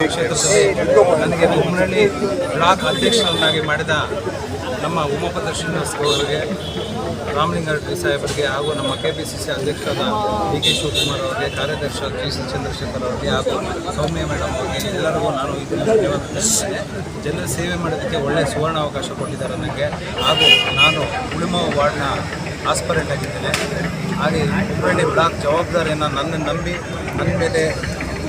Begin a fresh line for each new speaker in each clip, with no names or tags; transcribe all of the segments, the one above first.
ಕ್ಷೇತ್ರದಲ್ಲಿ ನನಗೆ ಬೊಮ್ಮನಹಳ್ಳಿ ಬ್ಲಾಕ್ ಅಧ್ಯಕ್ಷರನ್ನಾಗಿ ಮಾಡಿದ ನಮ್ಮ ಉಮಾಪದರ್ಶಿನಿ ಅವರಿಗೆ, ರಾಮಲಿಂಗಾರೆಡ್ಡಿ ಸಾಹೇಬರಿಗೆ ಹಾಗೂ ನಮ್ಮ ಕೆ ಪಿ ಸಿ ಸಿ ಅಧ್ಯಕ್ಷರಾದ ಡಿ ಕೆ ಶಿವಕುಮಾರ್ ಅವರಿಗೆ, ಕಾರ್ಯದರ್ಶಿ ಜಿ. ಸಿ. ಚಂದ್ರಶೇಖರ್ ಅವರಿಗೆ ಹಾಗೂ ಸೌಮ್ಯ ಮೇಡಮ್ ಅವರಿಗೆ ಎಲ್ಲರಿಗೂ ನಾನು ಇದನ್ನು ಧನ್ಯವಾದ ತಿಳಿಸಿದ್ದೇನೆ ಜನರ ಸೇವೆ ಮಾಡೋದಕ್ಕೆ ಒಳ್ಳೆಯ ಸುವರ್ಣ ಅವಕಾಶ ಕೊಟ್ಟಿದ್ದಾರೆ ನನಗೆ ಹಾಗೂ ನಾನು ಉಳಿಮ ವಾರ್ಡ್ನ ಆಸ್ಪರೆಂಟ್ ಆಗಿದ್ದೇನೆ. ಹಾಗೆ ಹುಬ್ಬಳ್ಳಿ ಬ್ಲಾಕ್ ಜವಾಬ್ದಾರಿಯನ್ನು ನನ್ನ ನಂಬಿ, ನನ್ನ ಮೇಲೆ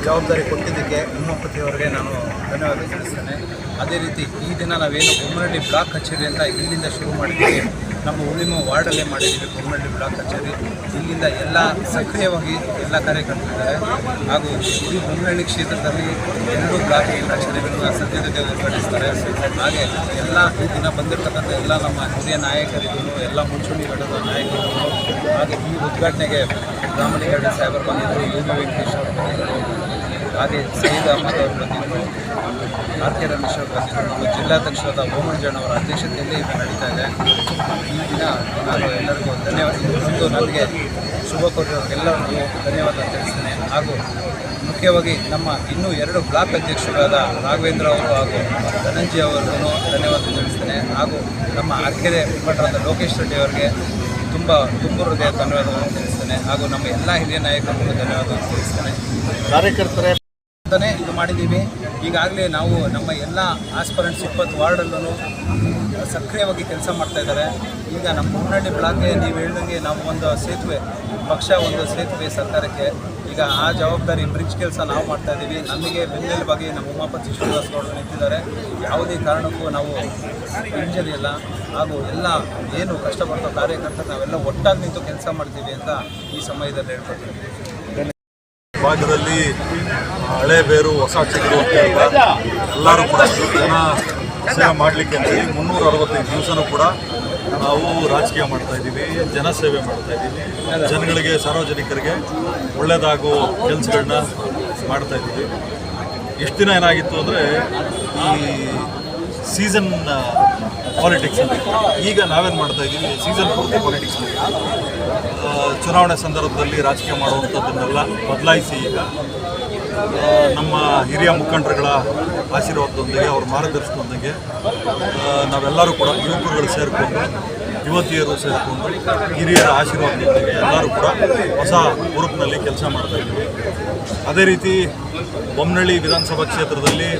ಜವಾಬ್ದಾರಿ ಕೊಟ್ಟಿದ್ದಕ್ಕೆ ಉಮಾಪತಿಯವರಿಗೆ ನಾನು ಧನ್ಯವಾದ ತಿಳಿಸ್ತೇನೆ. ಅದೇ ರೀತಿ ಈ ದಿನ ನಾವೇನು ಬೊಮ್ಮನಹಳ್ಳಿ ಬ್ಲಾಕ್ ಕಚೇರಿ ಅಂತ ಇಲ್ಲಿಂದ ಶುರು ಮಾಡಿದ್ದೀವಿ. ನಮ್ಮ ಉಳಿಮ ವಾರ್ಡಲ್ಲೇ ಮಾಡಿದ್ದೀವಿ ಬೊಮ್ಮನಹಳ್ಳಿ ಬ್ಲಾಕ್ ಕಚೇರಿ. ಇಲ್ಲಿಂದ ಎಲ್ಲ ಸಕ್ರಿಯವಾಗಿ ಎಲ್ಲ ಕಾರ್ಯಕರ್ತರಿದ್ದಾರೆ ಹಾಗೂ ಇಡೀ ಬೊಮ್ಮನಹಳ್ಳಿ ಕ್ಷೇತ್ರದಲ್ಲಿ ಎರಡು ಬ್ಲಾಕ್ ಕಚೇರಿಗಳು ಸದ್ಯದ ಉದ್ಘಾಟಿಸ್ತಾರೆ ಹಾಗೆ ಎಲ್ಲ ಈ ದಿನ ಬಂದಿರತಕ್ಕಂಥ ಎಲ್ಲ ನಮ್ಮ ಹಿರಿಯ ನಾಯಕರಿಗೂ, ಎಲ್ಲ ಮುಂಚೂಣಿ ಘಟಕದ ನಾಯಕರಿಗೂ, ಹಾಗೆ ಈ ಉದ್ಘಾಟನೆಗೆ ರಾಮಲಿಂಗಾರೆಡ್ಡಿ ಸಾಹೇಬರು ಬಂದಿದ್ದರು, ಯು ಬಂದಿದ್ದರು ಹಾಗೆ ಸೈದ್ ಅಹಮದ್ ಅವರು ಬಂದಿದ್ದರು ಆರ್ ಕೆ ರಮೇಶ್ ಅವರು ಬಂದಿದ್ದರು ಜಿಲ್ಲಾಧ್ಯಕ್ಷರಾದ ಅವರ ಅಧ್ಯಕ್ಷತೆಯಲ್ಲಿ ಇದು ನಡೀತಾ ಇದೆ. ಈ ದಿನ ನಾನು ಎಲ್ಲರಿಗೂ ಧನ್ಯವಾದ ಇದು ನನಗೆ ಶುಭ ಕೊಟ್ಟಿರೋರಿಗೆಲ್ಲರಿಗೂ ಧನ್ಯವಾದ ತಿಳಿಸ್ತೇನೆ. ಹಾಗೂ ಮುಖ್ಯವಾಗಿ ನಮ್ಮ ಇನ್ನೂ ಎರಡು ಬ್ಲಾಕ್ ಅಧ್ಯಕ್ಷರಾದ ರಾಘವೇಂದ್ರ ಅವರು ಹಾಗೂ ಧನಂಜಯ ಅವರಿಗೂ ಧನ್ಯವಾದ ತಿಳಿಸ್ತೇನೆ. ಹಾಗೂ ನಮ್ಮ ಅರ್ಕೆರೆ ಮುಖಂಡರಾದ ಲೋಕೇಶ್ ರೆಡ್ಡಿ ಅವರಿಗೆ ತುಂಬ ತುಂಬ ಹೃದಯ ಧನ್ಯವಾದಗಳನ್ನು ತಿಳಿಸ್ತೇನೆ. ಹಾಗೂ ನಮ್ಮ ಎಲ್ಲ ಹಿರಿಯ ನಾಯಕರಿಗೂ ಧನ್ಯವಾದಗಳನ್ನು ತಿಳಿಸ್ತೇನೆ.
ಕಾರ್ಯಕರ್ತರೇ
ಅಂತಾನೆ ಇದು ಮಾಡಿದ್ದೀವಿ. ಈಗಾಗಲೇ ನಾವು ನಮ್ಮ ಎಲ್ಲ ಆಸ್ಪರೆಂಟ್ಸ್ ಇಪ್ಪತ್ತು ವಾರ್ಡಲ್ಲೂ ಸಕ್ರಿಯವಾಗಿ ಕೆಲಸ ಮಾಡ್ತಾ ಇದ್ದಾರೆ. ಈಗ ನಮ್ಮ ಮುನ್ನಳ್ಳಿ ಬ್ಲಾಕ್ಗೆ ನೀವು ಹೇಳ್ದಂಗೆ ನಾವು ಒಂದು ಸೇತುವೆ, ಪಕ್ಷ ಒಂದು ಸೇತುವೆ ಸರ್ಕಾರಕ್ಕೆ. ಈಗ ಆ ಜವಾಬ್ದಾರಿ ಬ್ರಿಡ್ಜ್ ಕೆಲಸ ನಾವು ಮಾಡ್ತಾ ಇದ್ದೀವಿ. ನಮಗೆ ಬೆನ್ನೆಲುಬಾಗಿ ನಮ್ಮ ಉಮಾಪತಿ ಶ್ರೀನಿವಾಸ್ ಗೌಡರು ನಿಂತಿದ್ದಾರೆ. ಯಾವುದೇ ಕಾರಣಕ್ಕೂ ನಾವು ಹಿಂಜರಿಯಲ್ಲ. ಹಾಗೂ ಎಲ್ಲ ಏನು ಕಷ್ಟಪಡ್ತಾ ಕಾರ್ಯಕರ್ತರು ನಾವೆಲ್ಲ ಒಟ್ಟಾಗಿ ನಿಂತು ಕೆಲಸ ಮಾಡ್ತೀವಿ ಅಂತ ಈ ಸಮಯದಲ್ಲಿ ಹೇಳ್ಕೊಳ್ತೀವಿ
ಭಾಗದಲ್ಲಿ ಹಳೆ ಬೇರು, ಹೊಸ ಚಿಗುರು ಅಂತ ಎಲ್ಲರೂ ಕೂಡ ಜನ ಸೇವೆ ಮಾಡಲಿಕ್ಕೆ ಅಂತೇಳಿ ಮುನ್ನೂರ ಅರವತ್ತೈದು ದಿವಸನೂ ಕೂಡ ನಾವು ರಾಜಕೀಯ ಮಾಡ್ತಾ ಇದ್ದೀವಿ ಜನ ಸೇವೆ ಮಾಡ್ತಾ ಇದ್ದೀವಿ. ಜನಗಳಿಗೆ, ಸಾರ್ವಜನಿಕರಿಗೆ ಒಳ್ಳೆಯದಾಗೋ ಕೆಲಸಗಳನ್ನ ಮಾಡ್ತಾ ಇದ್ದೀವಿ. ಎಷ್ಟು ದಿನ ಏನಾಗಿತ್ತು ಅಂದರೆ ಈ ಸೀಸನ್ ಪಾಲಿಟಿಕ್ಸ್ ಅಂತ ಈಗ ನಾವೇನು ಮಾಡ್ತಾ ಇದ್ದೀವಿ ಸೀಸನ್ ಪೂರ್ತಿ ಪಾಲಿಟಿಕ್ಸ್ ಚುನಾವಣೆ ಸಂದರ್ಭದಲ್ಲಿ ರಾಜಕೀಯ ಮಾಡುವಂಥದ್ದನ್ನೆಲ್ಲ ಬದಲಾಯಿಸಿ ಈಗ. ನಮ್ಮ ಹಿರಿಯ ಮುಖಂಡರುಗಳ ಆಶೀರ್ವಾದದೊಂದಿಗೆ ಅವ್ರ ಮಾರ್ಗದರ್ಶನದೊಂದಿಗೆ ನಾವೆಲ್ಲರೂ ಕೂಡ ಯುವಕರುಗಳು ಸೇರಿಕೊಂಡು, ಯುವತಿಯರು ಸೇರಿಕೊಂಡು, ಹಿರಿಯರ ಆಶೀರ್ವಾದದೊಂದಿಗೆ ಎಲ್ಲರೂ ಕೂಡ ಹೊಸ ಗ್ರೂಪ್ನಲ್ಲಿ ಕೆಲಸ ಮಾಡ್ತಾ ಇದ್ದೀವಿ. ಅದೇ ರೀತಿ ಬೊಮ್ಮನಹಳ್ಳಿ ವಿಧಾನಸಭಾ ಕ್ಷೇತ್ರದಲ್ಲಿ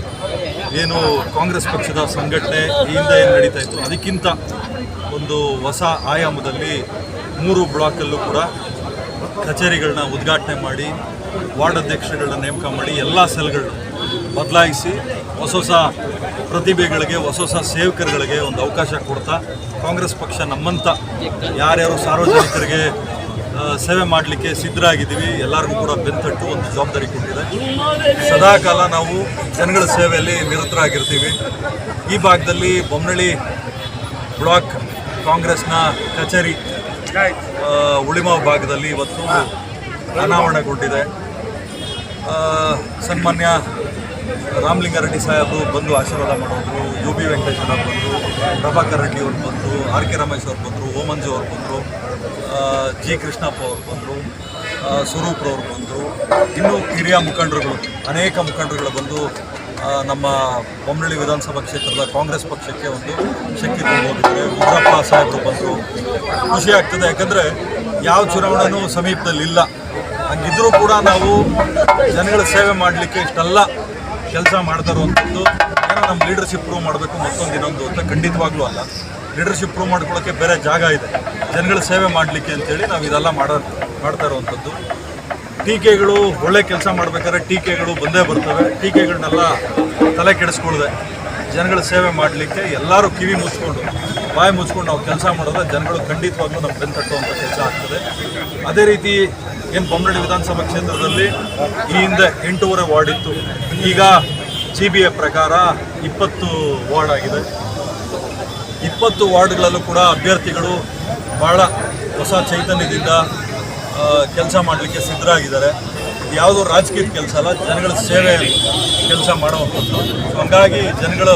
ಏನು ಕಾಂಗ್ರೆಸ್ ಪಕ್ಷದ ಸಂಘಟನೆ ಈ ಹಿಂದೆ ಏನು ನಡೀತಾ ಇತ್ತು, ಅದಕ್ಕಿಂತ ಒಂದು ಹೊಸ ಆಯಾಮದಲ್ಲಿ ಮೂರು ಬ್ಲಾಕಲ್ಲೂ ಕೂಡ ಕಚೇರಿಗಳನ್ನ ಉದ್ಘಾಟನೆ ಮಾಡಿ ವಾರ್ಡ್ ಅಧ್ಯಕ್ಷರುಗಳನ್ನ ನೇಮಕ ಮಾಡಿ, ಎಲ್ಲ ಸೆಲ್ಗಳನ್ನ ಬದಲಾಯಿಸಿ ಹೊಸ ಹೊಸ ಪ್ರತಿಭೆಗಳಿಗೆ, ಹೊಸ ಹೊಸ ಸೇವಕರುಗಳಿಗೆ ಒಂದು ಅವಕಾಶ ಕೊಡ್ತಾ, ಕಾಂಗ್ರೆಸ್ ಪಕ್ಷ ನಮ್ಮಂಥ ಯಾರ್ಯಾರು ಸಾರ್ವಜನಿಕರಿಗೆ ಸೇವೆ ಮಾಡಲಿಕ್ಕೆ ಸಿದ್ಧರಾಗಿದ್ದೀವಿ, ಎಲ್ಲರಿಗೂ ಕೂಡ ಬೆಂತಟ್ಟು ಒಂದು ಜವಾಬ್ದಾರಿ ಕೊಟ್ಟಿದೆ. ಸದಾಕಾಲ ನಾವು ಜನಗಳ ಸೇವೆಯಲ್ಲಿ ನಿರತರಾಗಿರ್ತೀವಿ. ಈ ಭಾಗದಲ್ಲಿ ಬೊಮ್ಮನಳ್ಳಿ ಬ್ಲಾಕ್ ಕಾಂಗ್ರೆಸ್ನ ಕಚೇರಿ ಉಳಿಮಾವ್ ಭಾಗದಲ್ಲಿ ಇವತ್ತು ಅನಾವರಣಗೊಂಡಿದೆ. ಸನ್ಮಾನ್ಯ ರಾಮಲಿಂಗಾರೆಡ್ಡಿ ಸಾಹೇಬರು ಬಂದು ಆಶೀರ್ವಾದ ಮಾಡೋದು ಯು ಬಿ ವೆಂಕಟೇಶ್ವರ ಬಂದರು, ಪ್ರಭಾಕರ್ ರೆಡ್ಡಿ ಅವರು ಬಂದರು, ಆರ್ ಕೆ ರಮೇಶ್ ಅವರು ಬಂದರು, ಓಮಂಜು ಅವರು ಬಂದರು ಜಿ ಕೃಷ್ಣಪ್ಪ ಅವರು ಬಂದರು ಸ್ವರೂಪ್ರವ್ರು ಬಂದರು. ಇನ್ನೂ ಹಿರಿಯ ಮುಖಂಡರುಗಳು, ಅನೇಕ ಮುಖಂಡರುಗಳು ಬಂದು ನಮ್ಮ ಬೊಮ್ಮಳ್ಳಿ ವಿಧಾನಸಭಾ ಕ್ಷೇತ್ರದ ಕಾಂಗ್ರೆಸ್ ಪಕ್ಷಕ್ಕೆ ಒಂದು ಶಕ್ತಿ ತುಂಬಿದ್ದಾರೆ ಉಗ್ರಪ್ಪ ಸಾಹೇಬರು ಬಂದರು ಖುಷಿ ಆಗ್ತದೆ. ಯಾಕಂದರೆ ಯಾವ ಚುನಾವಣೆನೂ ಸಮೀಪದಲ್ಲಿಲ್ಲ ಹಂಗಿದ್ರೂ ಕೂಡ ನಾವು ಜನಗಳ ಸೇವೆ ಮಾಡಲಿಕ್ಕೆ ಇಷ್ಟೆಲ್ಲ ಕೆಲಸ ಮಾಡ್ತಾ ಇರುವಂಥದ್ದು ಏನೋ ನಮ್ಮ ಲೀಡರ್ಶಿಪ್ ಪ್ರೂವ್ ಮಾಡಬೇಕು ಮತ್ತೊಂದು ಇನ್ನೊಂದು ಅಂತ ಖಂಡಿತವಾಗ್ಲೂ ಅಲ್ಲ. ಲೀಡರ್ಶಿಪ್ ಪ್ರೂವ್ ಮಾಡ್ಕೊಳ್ಳೋಕ್ಕೆ ಬೇರೆ ಜಾಗ ಇದೆ. ಜನಗಳ ಸೇವೆ ಮಾಡಲಿಕ್ಕೆ ಅಂತೇಳಿ ನಾವು ಇದೆಲ್ಲ ಮಾಡೋ ಮಾಡ್ತಾ ಇರುವಂಥದ್ದು ಟೀಕೆಗಳು ಒಳ್ಳೆ ಕೆಲಸ ಮಾಡ್ಬೇಕಾದ್ರೆ ಟೀಕೆಗಳು ಬಂದೇ ಬರ್ತವೆ. ಟೀಕೆಗಳನ್ನೆಲ್ಲ ತಲೆ ಕೆಡಿಸ್ಕೊಳ್ದೆ ಜನಗಳ ಸೇವೆ ಮಾಡಲಿಕ್ಕೆ ಎಲ್ಲರೂ ಕಿವಿ ಮುಚ್ಕೊಂಡು, ಬಾಯಿ ಮುಚ್ಕೊಂಡು ನಾವು ಕೆಲಸ ಮಾಡಿದ್ರೆ ಜನಗಳು ಖಂಡಿತವಾಗ್ಲೂ ನಮ್ಮ ಬೆಂತಟ್ಟುವಂಥ ಕೆಲಸ ಆಗ್ತದೆ. ಅದೇ ರೀತಿ ಏನು ಬೊಮ್ಮನಹಳ್ಳಿ ವಿಧಾನಸಭಾ ಕ್ಷೇತ್ರದಲ್ಲಿ ಈ ಹಿಂದೆ ಎಂಟೂವರೆ ವಾರ್ಡ್ ಇತ್ತು ಈಗ ಜಿ ಬಿ ಎ ಪ್ರಕಾರ ಇಪ್ಪತ್ತು ವಾರ್ಡ್ ಆಗಿದೆ. ಇಪ್ಪತ್ತು ವಾರ್ಡ್ಗಳಲ್ಲೂ ಕೂಡ ಅಭ್ಯರ್ಥಿಗಳು ಭಾಳ ಹೊಸ ಚೈತನ್ಯದಿಂದ ಕೆಲಸ ಮಾಡಲಿಕ್ಕೆ ಸಿದ್ಧರಾಗಿದ್ದಾರೆ. ಇದು ಯಾವುದೋ ರಾಜಕೀಯದ ಕೆಲಸ ಅಲ್ಲ, ಜನಗಳ ಸೇವೆ ಕೆಲಸ ಮಾಡುವಂಥದ್ದು ಸೊ ಹಂಗಾಗಿ ಜನಗಳು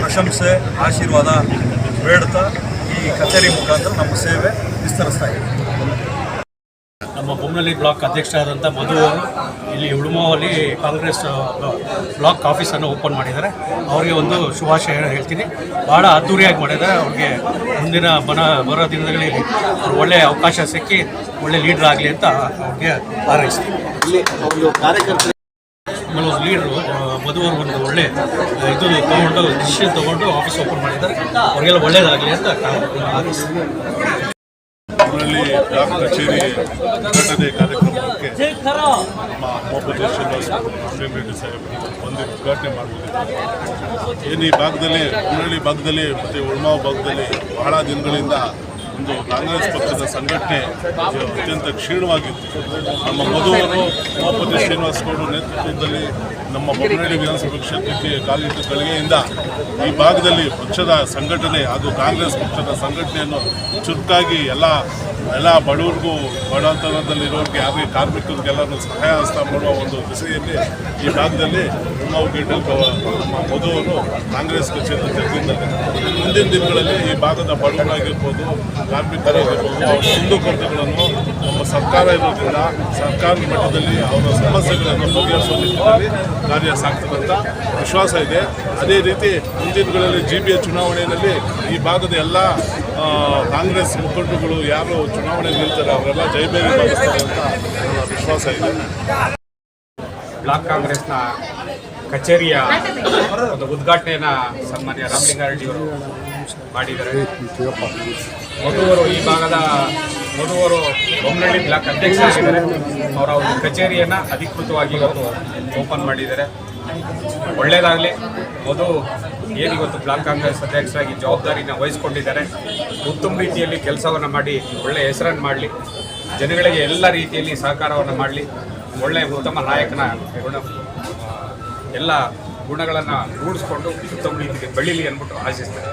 ಪ್ರಶಂಸೆ, ಆಶೀರ್ವಾದ ಬೇಡ್ತಾ ಈ ಕಚೇರಿ ಮುಖಾಂತರ ನಮ್ಮ ಸೇವೆ ವಿಸ್ತರಿಸ್ತಾ ಇದ್ದೀವಿ
ನಮ್ಮ ಬ್ಲಾಕ್ ಅಧ್ಯಕ್ಷರಾದಂಥ ಮಧು ಅವರು ಇಲ್ಲಿ ಉಳುಮಾವಲ್ಲಿ ಕಾಂಗ್ರೆಸ್ ಬ್ಲಾಕ್ ಆಫೀಸನ್ನು ಓಪನ್ ಮಾಡಿದ್ದಾರೆ. ಅವರಿಗೆ ಒಂದು ಶುಭಾಶಯ ಹೇಳ್ತೀನಿ. ಭಾಳ ಅದ್ಧೂರಿಯಾಗಿ ಮಾಡಿದ್ದಾರೆ. ಅವ್ರಿಗೆ ಮುಂದಿನ ಬನ ಬರೋ ದಿನಗಳಲ್ಲಿ ಅವ್ರು ಒಳ್ಳೆಯ ಅವಕಾಶ ಸಿಕ್ಕಿ ಒಳ್ಳೆ ಲೀಡರ್ ಆಗಲಿ ಅಂತ ಅವ್ರಿಗೆ ಹಾರೈಸ್ತೀನಿ. ಆಮೇಲೆ ಒಂದು ಲೀಡ್ರು ಮಧು ಅವರು ಒಂದು ಒಳ್ಳೆ ಇದು ತೊಗೊಂಡು ಡಿಸಿಷನ್ ತೊಗೊಂಡು ಆಫೀಸ್ ಓಪನ್ ಮಾಡಿದ್ದಾರೆ. ಅವರಿಗೆಲ್ಲ ಒಳ್ಳೇದಾಗಲಿ ಅಂತ ಹಾರೈಸ್ತೀನಿ.
ಊರಲ್ಲಿ ಗ್ರಾಮ ಕಚೇರಿ ಘಟನೆ ಕಾರ್ಯಕ್ರಮಕ್ಕೆ ನಮ್ಮ ಮೊಹಮ್ಮದ್ ಶ್ರೀನಿವಾಸ್ ಬಂದು ಉದ್ಘಾಟನೆ ಮಾಡಬಹುದು ಏನು ಈ ಭಾಗದಲ್ಲಿ ಊರಳ್ಳಿ ಭಾಗದಲ್ಲಿ ಮತ್ತು ಉಳ್ಮಾವ್ ಭಾಗದಲ್ಲಿ ಬಹಳ ದಿನಗಳಿಂದ ಒಂದು ಕಾಂಗ್ರೆಸ್ ಪಕ್ಷದ ಸಂಘಟನೆ ಅತ್ಯಂತ ಕ್ಷೀಣವಾಗಿತ್ತು. ನಮ್ಮ ಮಧುವರು ಮೊಹಮ್ಮದ್ ಶ್ರೀನಿವಾಸ್ ನೇತೃತ್ವದಲ್ಲಿ ನಮ್ಮ ಬೊಮ್ಮನಹಳ್ಳಿ ವಿಧಾನಸಭಾ ಕ್ಷೇತ್ರಕ್ಕೆ ಕಾಲಿಟ್ಟು ಕಳಿಗೆಯಿಂದ ಈ ಭಾಗದಲ್ಲಿ ಪಕ್ಷದ ಸಂಘಟನೆ ಹಾಗೂ ಕಾಂಗ್ರೆಸ್ ಪಕ್ಷದ ಸಂಘಟನೆಯನ್ನು ಚುರುಕಾಗಿ ಎಲ್ಲ ಎಲ್ಲ ಬಡವರಿಗೂ, ಬಡತನದಲ್ಲಿರೋರಿಗೆ ಯಾರಿಗೆ ಕಾರ್ಮಿಕರಿಗೆಲ್ಲರೂ ಸಹಾಯ ಹಸ್ತ ಮಾಡುವ ಒಂದು ದಿಸೆಯಲ್ಲಿ ಈ ಭಾಗದಲ್ಲಿ ಉಮಾವ್ ಗೇಟಲ್ ನಮ್ಮ ಮಧುವನ್ನು ಕಾಂಗ್ರೆಸ್ ಕಚೇರಿ ತೆಗೆದಿದ್ದಾರೆ ಮುಂದಿನ ದಿನಗಳಲ್ಲಿ ಈ ಭಾಗದ ಬಡವರಾಗಿರ್ಬೋದು, ಕಾರ್ಮಿಕರಾಗಿರ್ಬೋದು, ಅವರ ಕುಂದುಕೊರತೆಗಳನ್ನು ನಮ್ಮ ಸರ್ಕಾರ ಇರೋದ್ರಿಂದ ಸರ್ಕಾರದ ಮಟ್ಟದಲ್ಲಿ ಅವರ ಸಮಸ್ಯೆಗಳನ್ನು ಬಗೆಹರಿಸುವ ನಿಟ್ಟಿನಲ್ಲಿ ಕಾರ್ಯ ಸಾಗ್ತದಂತ ವಿಶ್ವಾಸ ಇದೆ. ಅದೇ ರೀತಿ ಮುಂದಿನಗಳಲ್ಲಿ ದಿನಗಳಲ್ಲಿ ಜಿ ಬಿ ಚುನಾವಣೆಯಲ್ಲಿ ಈ ಭಾಗದ ಎಲ್ಲ ಕಾಂಗ್ರೆಸ್ ಮುಖಂಡರುಗಳು ಯಾರು ಚುನಾವಣೆ ನಿಲ್ತಾರೆ ಅವರೆಲ್ಲ ಜೈಬೇರಿ ಭಾಗಿಸ್ತಾರೆ ಅಂತ ವಿಶ್ವಾಸ ಇದೆ.
ಬ್ಲಾಕ್ ಕಾಂಗ್ರೆಸ್ನ ಕಚೇರಿಯ ಒಂದು ಉದ್ಘಾಟನೆಯನ್ನು ಸನ್ಮಾನ್ಯ ರಾಮಲಿಂಗಾರೆಡ್ಡಿಯವರು ಮಾಡಿದ್ದಾರೆ. ಮಧುವರು ಈ ಭಾಗದ ಮಧುವರು ಬೊಮ್ಮನಹಳ್ಳಿ ಬ್ಲಾಕ್ ಅಧ್ಯಕ್ಷರಾಗಿದ್ದಾರೆ ಅವರ ಒಂದು ಕಚೇರಿಯನ್ನು ಅಧಿಕೃತವಾಗಿ ಇವತ್ತು ಓಪನ್ ಮಾಡಿದ್ದಾರೆ. ಒಳ್ಳೆಯದಾಗಲಿ ಮಧು ಏನಿವತ್ತು ಬ್ಲಾಕ್ ಕಾಂಗ್ರೆಸ್ ಅಧ್ಯಕ್ಷರಾಗಿ ಜವಾಬ್ದಾರಿನ ವಹಿಸ್ಕೊಂಡಿದ್ದಾರೆ. ಉತ್ತಮ ರೀತಿಯಲ್ಲಿ ಕೆಲಸವನ್ನು ಮಾಡಿ ಒಳ್ಳೆಯ ಹೆಸರನ್ನು ಮಾಡಲಿ. ಜನಗಳಿಗೆ ಎಲ್ಲ ರೀತಿಯಲ್ಲಿ ಸಹಕಾರವನ್ನು ಮಾಡಲಿ. ಒಳ್ಳೆಯ ಉತ್ತಮ ನಾಯಕನ ಗುಣ, ಎಲ್ಲ ಗುಣಗಳನ್ನು ರೂಢಿಸ್ಕೊಂಡು ಉತ್ತಮ ರೀತಿಯಲ್ಲಿ ಬೆಳೀಲಿ ಅಂದ್ಬಿಟ್ಟು ಆಶಿಸ್ತಾರೆ?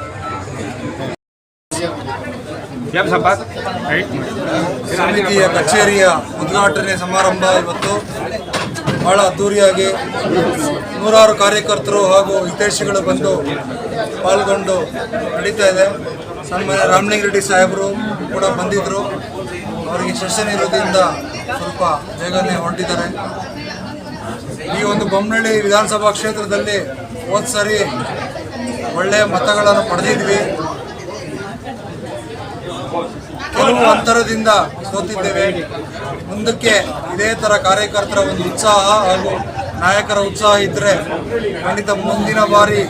ಸಮಿತಿಯ ಕಚೇರಿಯ ಉದ್ಘಾಟನೆ ಸಮಾರಂಭ ಇವತ್ತು. ಬಹಳ ಅದ್ದೂರಿಯಾಗಿ ನೂರಾರು ಕಾರ್ಯಕರ್ತರು ಹಾಗೂ ಹಿತೈಷಿಗಳು ಬಂದು ಪಾಲ್ಗೊಂಡು ನಡೀತಾ ಇದೆ. ಸನ್ಮಾನ್ಯ ರಾಮಲಿಂಗ ರೆಡ್ಡಿ ಸಾಹೇಬರು ಕೂಡ ಬಂದಿದ್ದರು ಅವರಿಗೆ ಸೆಷನ್ ಇರೋದ್ರಿಂದ ಸ್ವಲ್ಪ ಬೇಗನೆ ಹೊರಟಿದ್ದಾರೆ. ಈ ಒಂದು ಬೊಮ್ಮನಹಳ್ಳಿ ವಿಧಾನಸಭಾ ಕ್ಷೇತ್ರದಲ್ಲಿ ಹೋದ ಸರಿ ಒಳ್ಳೆಯ ಮತಗಳನ್ನು ಪಡೆದಿದ್ವಿ. ಅಂತರದಿಂದ ಸೋತಿದ್ದೇವೆ. ಮುಂದಕ್ಕೆ ಇದೇ ಥರ ಕಾರ್ಯಕರ್ತರ ಒಂದು ಉತ್ಸಾಹ ಹಾಗೂ ನಾಯಕರ ಉತ್ಸಾಹ ಇದ್ದರೆ ಖಂಡಿತ ಮುಂದಿನ ಬಾರಿ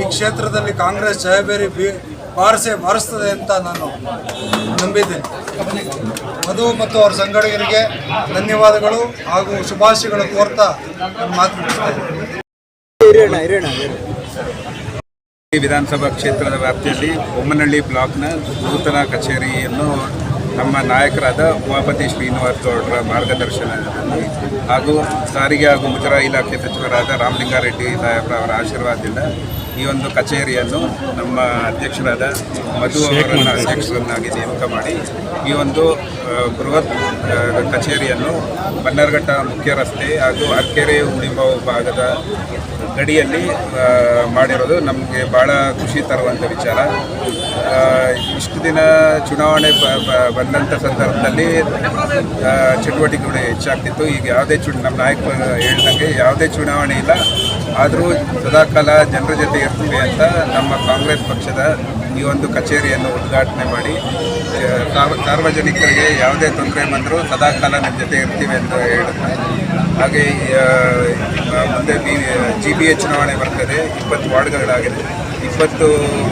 ಈ ಕ್ಷೇತ್ರದಲ್ಲಿ ಕಾಂಗ್ರೆಸ್ ಜಯಬೇರಿ ಬಿ ಬಾರಿಸೇ ಬಾರಿಸ್ತದೆ ಅಂತ ನಾನು ನಂಬಿದ್ದೇನೆ. ಮಧು ಮತ್ತು ಅವರ ಸಂಘಟಕರಿಗೆ ಧನ್ಯವಾದಗಳು ಹಾಗೂ ಶುಭಾಶಯಗಳು ಕೋರ್ತಾ ಮಾತು
ವಿಧಾನಸಭಾ ಕ್ಷೇತ್ರದ ವ್ಯಾಪ್ತಿಯಲ್ಲಿ ಬೊಮ್ಮನಹಳ್ಳಿ ಬ್ಲಾಕ್ನ ನೂತನ ಕಚೇರಿಯನ್ನು ನಮ್ಮ ನಾಯಕರಾದ ಉಮಾಪತಿ ಶ್ರೀನಿವಾಸ್ ಗೌಡರ ಮಾರ್ಗದರ್ಶನದಲ್ಲಿ ಹಾಗೂ ಸಾರಿಗೆ ಹಾಗೂ ಮುಜರಾಯಿ ಇಲಾಖೆ ಸಚಿವರಾದ ರಾಮಲಿಂಗಾರೆಡ್ಡಿ ನಾಯಕರ ಅವರ ಆಶೀರ್ವಾದದಿಂದ ಈ ಒಂದು ಕಚೇರಿಯನ್ನು ನಮ್ಮ ಅಧ್ಯಕ್ಷರಾದ ಮಧು ಅವರನ್ನು ಅಧ್ಯಕ್ಷರನ್ನಾಗಿ ನೇಮಕ ಮಾಡಿ ಈ ಒಂದು ಬೃಹತ್ ಕಚೇರಿಯನ್ನು ಬನ್ನರ್ಘಟ್ಟ ಮುಖ್ಯ ರಸ್ತೆ ಹಾಗೂ ಅರ್ಕೆರೆ ಹುಣಿಂಬ ಭಾಗದ ಗಡಿಯಲ್ಲಿ ಮಾಡಿರೋದು ನಮಗೆ ಭಾಳ ಖುಷಿ ತರುವಂಥ ವಿಚಾರ. ಇಷ್ಟು ದಿನ ಚುನಾವಣೆ ಬಂದಂಥ ಸಂದರ್ಭದಲ್ಲಿ ಚಟುವಟಿಕೆಗಳು ಹೆಚ್ಚಾಗ್ತಿತ್ತು. ಈಗ ಯಾವುದೇ ಚು, ನಮ್ಮ ನಾಯಕ ಹೇಳಿದಂಗೆ ಯಾವುದೇ ಚುನಾವಣೆ ಇಲ್ಲ. ಆದರೂ ಸದಾಕಾಲ ಜನರ ಜೊತೆ ಇರ್ತೀವಿ ಅಂತ ನಮ್ಮ ಕಾಂಗ್ರೆಸ್ ಪಕ್ಷದ ಈ ಒಂದು ಕಚೇರಿಯನ್ನು ಉದ್ಘಾಟನೆ ಮಾಡಿ ಸಾರ್ವಜನಿಕರಿಗೆ ಯಾವುದೇ ತೊಂದರೆ ಬಂದರೂ ಸದಾಕಾಲ ನಮ್ಮ ಜೊತೆ ಇರ್ತೀವಿ ಅಂತ ಹೇಳುತ್ತೆ ಹಾಗೆ ಮುಂದೆ ಬಿ ಜಿ ಬಿ ಎ ಚುನಾವಣೆ ಬರ್ತದೆ, ಇಪ್ಪತ್ತು ವಾರ್ಡ್ಗಳಾಗಿದೆ ಇಪ್ಪತ್ತು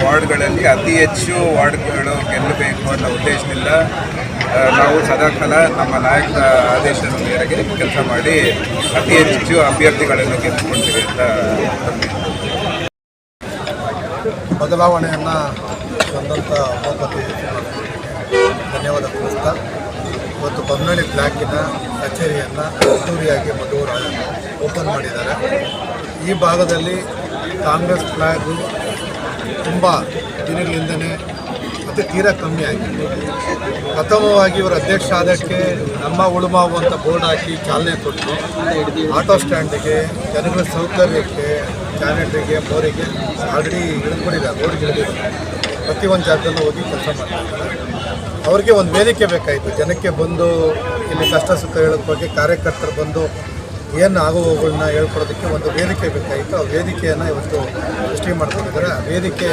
ವಾರ್ಡ್ಗಳಲ್ಲಿ ಅತಿ ಹೆಚ್ಚು ವಾರ್ಡ್ಗಳು ಗೆಲ್ಲಬೇಕು ಅನ್ನೋ ಉದ್ದೇಶದಿಂದ ನಾವು ಸದಾಕಾಲ ನಮ್ಮ ನಾಯಕರ ಆದೇಶದ ಮೇರೆಗೆ ಕೆಲಸ ಮಾಡಿ ಅತಿ ಹೆಚ್ಚು ಅಭ್ಯರ್ಥಿಗಳನ್ನು ಗೆದ್ದುಕೊಳ್ತೀವಿ ಅಂತ.
ಬದಲಾವಣೆಯನ್ನು ತಂದಂಥ ಉಪಪತಿ ಧನ್ಯವಾದ ತಿಳಿಸ್ತಾ, ಇವತ್ತು ಬೊಮ್ಮನಹಳ್ಳಿ ಬ್ಲಾಕಿನ ಕಚೇರಿಯನ್ನು ಅದ್ದೂರಿಯಾಗಿ ಮಧುವರು ಓಪನ್ ಮಾಡಿದ್ದಾರೆ. ಈ ಭಾಗದಲ್ಲಿ ಕಾಂಗ್ರೆಸ್ ಫ್ಲ್ಯಾಗು ತುಂಬ ದಿನಗಳಿಂದನೇ ಮತ್ತು ತೀರಾ ಕಮ್ಮಿ ಆಗಿದೆ. ಪ್ರಥಮವಾಗಿ ಇವರು ಅಧ್ಯಕ್ಷ ಆದಕ್ಕೆ ನಮ್ಮ ಉಳುಮಾವು ಬೋರ್ಡ್ ಹಾಕಿ ಚಾಲನೆ ಕೊಟ್ಟು ಆಟೋ ಸ್ಟ್ಯಾಂಡಿಗೆ, ಜನಗಳ ಸೌಕರ್ಯಕ್ಕೆ ಜಾನೆಟ್ರಿಗೆ ಬೋರಿಗೆ ಆಲ್ರೆಡಿ ಬೋರ್ಡ್ ರೋಡ್ಗೆ ಪ್ರತಿ ಪ್ರತಿಯೊಂದು ಜಾಗದಲ್ಲೂ ಹೋಗಿ ಕೆಲಸ ಮಾಡ್ತಾರೆ ಅವ್ರಿಗೆ ಒಂದು ವೇದಿಕೆ ಬೇಕಾಯಿತು. ಜನಕ್ಕೆ ಬಂದು
ಇಲ್ಲಿ ಕಷ್ಟ ಸುಖ ಹೇಳೋದ್ರ ಬಗ್ಗೆ ಕಾರ್ಯಕರ್ತರು ಬಂದು ಏನು ಆಗುವವುಗಳನ್ನ ಹೇಳ್ಕೊಡೋದಕ್ಕೆ ಒಂದು ವೇದಿಕೆ ಬೇಕಾಗಿತ್ತು ಆ ವೇದಿಕೆಯನ್ನು ಇವತ್ತು ಸೃಷ್ಟಿ ಮಾಡ್ಕೊಂಡಿದ್ದಾರೆ ಆ ವೇದಿಕೆ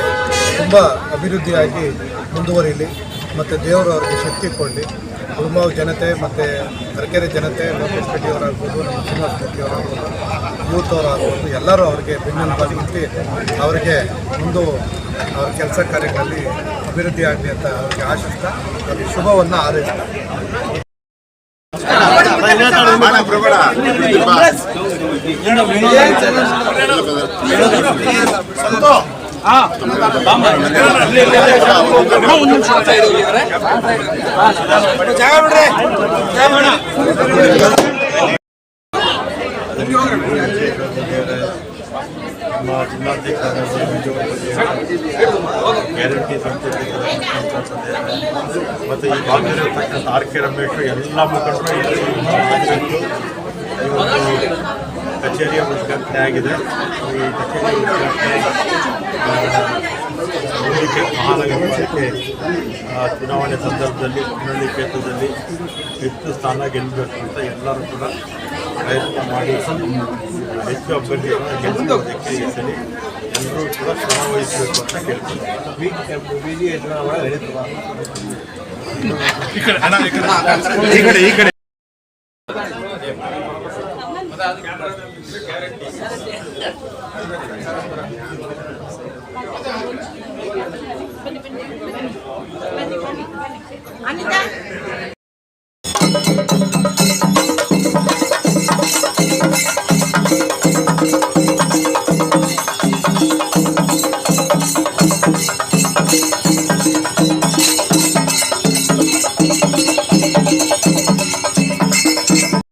ತುಂಬ ಅಭಿವೃದ್ಧಿಯಾಗಿ ಮುಂದುವರಿಲಿ, ಮತ್ತು ದೇವರು ಅವರಿಗೆ ಶಕ್ತಿ ಕೊಡಲಿ. ಹುಡುಮಾವ್ ಜನತೆ ಮತ್ತು ತರಕಾರಿ ಜನತೆ, ಲೋಕೇಶ್ ಅವರಾಗ್ಬೋದು, ನಮ್ಮ ಶ್ರೀನಿವಾಸ ಅವರಾಗ್ಬೋದು ಯೂತ್ ಅವರಾಗ್ಬೋದು, ಎಲ್ಲರೂ ಅವರಿಗೆ ಬೆನ್ನೆಲುಬಾಗಿ ನಿಂತು ಅವರಿಗೆ ಒಂದು ಅವ್ರ ಕೆಲಸ ಕಾರ್ಯಗಳಲ್ಲಿ ಅಭಿವೃದ್ಧಿ ಆಗಲಿ ಅಂತ ಅವ್ರಿಗೆ ಆಶಿಸ್ತಾ. ಅವ್ರಿಗೆ ಶುಭವನ್ನು
ಜಿಲ್ಲಾಧ್ಯಕ್ಷರಾದ ಗ್ಯಾರಂಟಿ ಮತ್ತು ಈ ಭಾಗದಲ್ಲಿರ್ತಕ್ಕಂಥ ಆರ್ ಕೆ ರಮೇಶ್ ಎಲ್ಲ ಮುಖಂಡರು ಇವತ್ತು ಕಚೇರಿಯ ಉದ್ಘಾಟನೆ ಆಗಿದೆ ಈ ಕಚೇರಿಯ ಉದ್ಘಾಟನೆ ಮುಂದಕ್ಕೆ ಮಹಾನಗರಕ್ಕೆ ಚುನಾವಣೆ ಸಂದರ್ಭದಲ್ಲಿ ಹೊನ್ನಳ್ಳಿ ಕ್ಷೇತ್ರದಲ್ಲಿ ಹೆಚ್ಚು ಸ್ಥಾನ ಗೆಲ್ಲಬೇಕು ಅಂತ ಎಲ್ಲರೂ ಕೂಡ ಪ್ರಯತ್ನ ಮಾಡಿ ಹೆಚ್ಚು ಅಭ್ಯರ್ಥಿಗಳನ್ನು ಗೆಲ್ಲಿಸೋದಕ್ಕೆ ಈ ಸಲ ಎಲ್ಲರೂ ಕೂಡ ಶ್ರಮ ವಹಿಸಬೇಕು ಅಂತ ಕೇಳ್ತೀನಿ
అనిత?